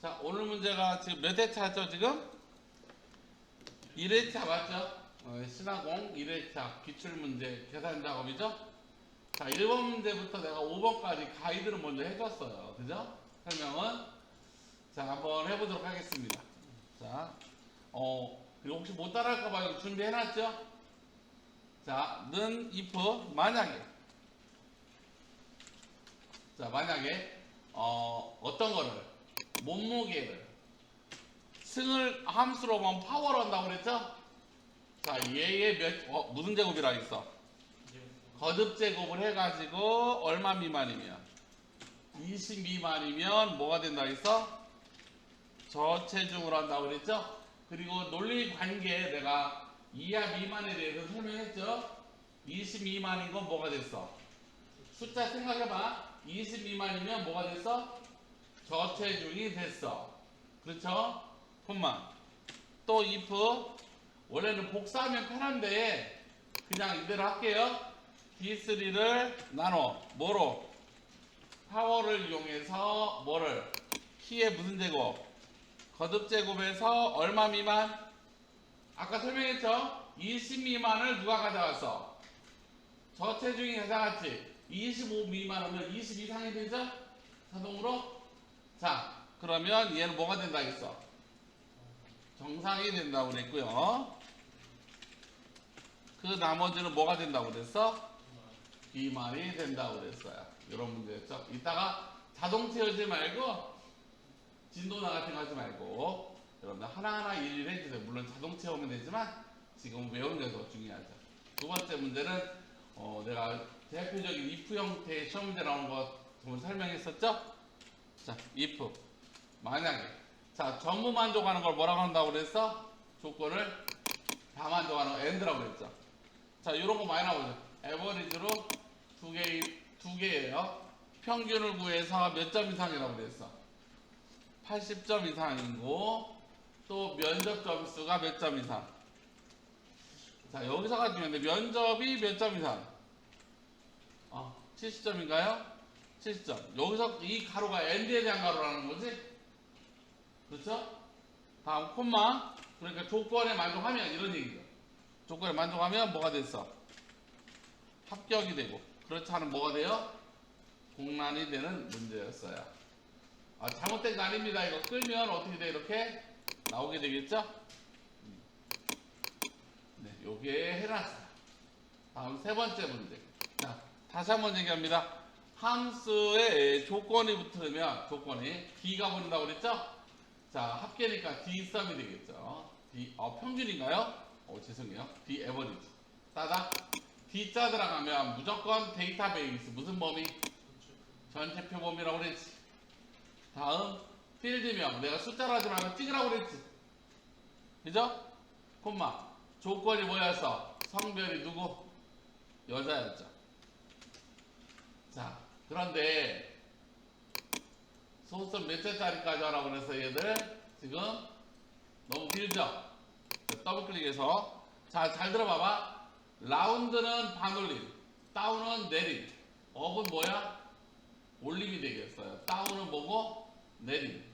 자, 오늘 문제가 지금 몇 회차죠, 지금? 1회차 맞죠? 어, 신화공 1회차 기출문제 계산 작업이죠? 자, 1번 문제부터 내가 5번까지 가이드를 먼저 해줬어요. 그죠? 설명은? 자, 한번 해보도록 하겠습니다. 자, 어, 혹시 못 따라할까봐 준비해놨죠? 자, 는 if 만약에 자, 만약에 어, 어떤 거를 몸무게를 승을 함수로 보면 파워로 한다고 그랬죠? 자, 얘의 몇 어, 무슨 제곱이라 했어? 거듭 제곱을 해가지고 얼마 미만이면 20 미만이면 뭐가 된다 했어? 저체중으로 한다고 그랬죠? 그리고 논리 관계 내가 이하 미만에 대해서 설명했죠? 20 미만인 건 뭐가 됐어? 숫자 생각해봐. 20 미만이면 뭐가 됐어? 저체중이 됐어. 그렇죠? 콤마. 또 if 원래는 복사하면 편한데 그냥 이대로 할게요. D3를 나눠 뭐로? 파워를 이용해서 뭐를? 키의 무슨 제곱? 거듭 제곱에서 얼마 미만? 아까 설명했죠? 20 미만을 누가 가져갔어? 저체중이 가져갔지? 25 미만하면 20 이상이 되죠? 자동으로? 자, 그러면 얘는 뭐가 된다 했어? 정상이 된다고 그랬고요. 그 나머지는 뭐가 된다고 그랬어? 비만이 된다고 그랬어요. 이런 문제였죠. 이따가 자동 채우지 말고 진도나 같은 거 하지 말고 여러분들 하나하나 일일 해주세요. 물론 자동 채우면 되지만 지금 외우는 게 더 중요하죠. 두 번째 문제는 어, 내가 대표적인 if 형태의 시험 문제 나오는 거 설명했었죠? 자, if 만약에 자 전부 만족하는 걸 뭐라고 한다고 그랬어? 조건을 다 만족하는 거 and라고 그랬죠. 자, 이런 거 많이 나오죠. 에버리지로 두 개, 두 개예요. 평균을 구해서 몇 점 이상이라고 그랬어? 80점 이상이고 또 면접 점수가 몇 점 이상? 자, 여기서가 중요한데 면접이 몇 점 이상? 어, 70점인가요? 70점. 여기서 이 가로가 n드에 대한 가로라는 거지? 그렇죠? 다음 콤마. 그러니까 조건에 만족하면 이런 얘기죠. 조건에 만족하면 뭐가 됐어? 합격이 되고 그렇지 않으면 뭐가 돼요? 공란이 되는 문제였어요. 아, 잘못된 거 아닙니다. 이거 끌면 어떻게 돼? 이렇게 나오게 되겠죠? 음. 네, 요게 해놨어요. 다음 세 번째 문제. 자, 다시 한번 얘기합니다. 함수에 조건이 붙으면 조건이 D가 붙는다고 그랬죠? 자, 합계니까 D 썸이 되겠죠. D, 어, 평균인가요? 어, 죄송해요. D 에버리지. 따다. D자 들어가면 무조건 데이터베이스. 무슨 범위? 전체표 범위라고 그랬지. 다음, 필드명. 내가 숫자로 하지 말고 찍으라고 그랬지. 그죠? 콤마. 조건이 뭐였어? 성별이 누구? 여자였죠. 자, 그런데 소수점 몇 자짜리까지 하라고 그래서 얘들 지금 너무 길죠? 자, 더블 클릭해서 자, 잘 들어봐봐. 라운드는 반올림, 다운은 내림, 업은 뭐야? 올림이 되겠어요. 다운은 뭐고? 내림.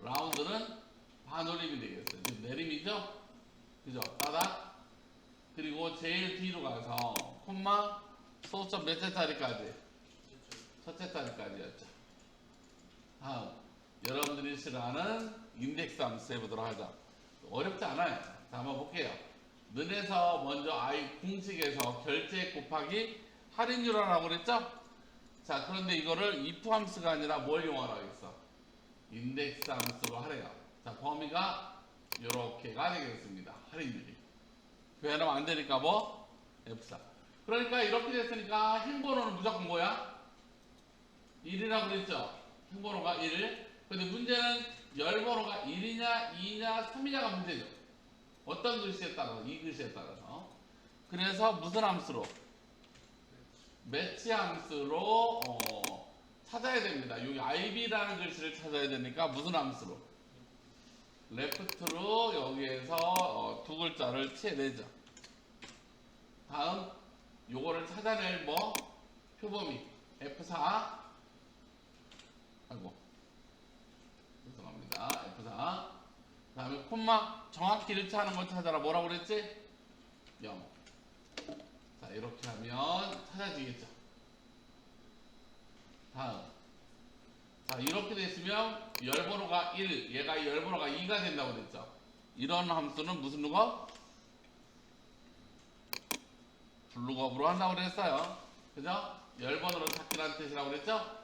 라운드는 반올림이 되겠어요. 지금 내림이죠? 그죠? 따닥. 그리고 제일 뒤로 가서 콤마 소수점 몇 자짜리까지? 첫째 자리까지였죠. 다음 여러분들이 싫어하는 인덱스 함수 해보도록 하죠. 어렵지 않아요. 자 한번 볼게요. 는에서 먼저 i 공식에서 결제 곱하기 할인율하라고 그랬죠? 자 그런데 이거를 if 함수가 아니라 뭘 이용하라고 했어? 인덱스 함수로 하래요. 자 범위가 이렇게가 되겠습니다. 할인율이. 교환하면 안 되니까 뭐? F4. 그러니까 이렇게 됐으니까 행번호는 무조건 뭐야? 1이라고 그랬죠? 행번호가 1. 근데 문제는 열번호가 1이냐, 2냐, 3이냐가 문제죠. 어떤 글씨에 따라서, 이 글씨에 따라서. 그래서 무슨 함수로? 매치 함수로 어, 찾아야 됩니다. 여기 IB라는 글씨를 찾아야 되니까 무슨 함수로? 레프트로 여기에서 어, 두 글자를 치해내죠. 다음 요거를 찾아낼 뭐? 표범위 F4 아이고 죄송합니다 콤마 정확히 일치하는 걸 찾아라. 뭐라고 그랬지? 0. 자, 이렇게 하면 찾아지겠죠. 다음. 자, 이렇게 됐으면 열번호가 1, 얘가 열번호가 2가 된다고 그랬죠. 이런 함수는 무슨 루거? 블루겁으로 한다고 그랬어요. 그죠? 열번호로 찾기라는 뜻이라고 그랬죠?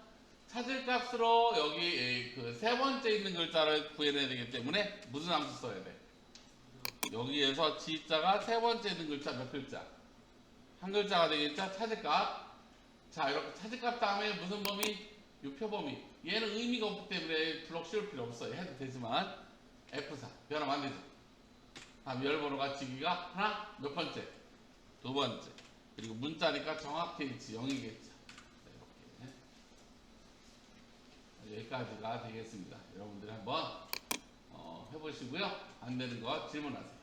찾을 값으로 여기 그 세 번째 있는 글자를 구해내야 되기 때문에 무슨 함수 써야 돼? 여기에서 지자가 세 번째 있는 글자 몇 글자? 한 글자가 되겠죠? 찾을 값. 자, 이렇게 찾을 값 다음에 무슨 범위? 유표 범위. 얘는 의미가 없기 때문에 블록 씌울 필요 없어요. 해도 되지만 F4 변하면 안 되죠. 다음 열번호가 지기가 하나 몇 번째? 두 번째. 그리고 문자니까 정확히 일치 0이겠죠. 이렇게. 여기까지가 되겠습니다. 여러분들이 한번 어, 해보시고요. 안 되는 거 질문하세요.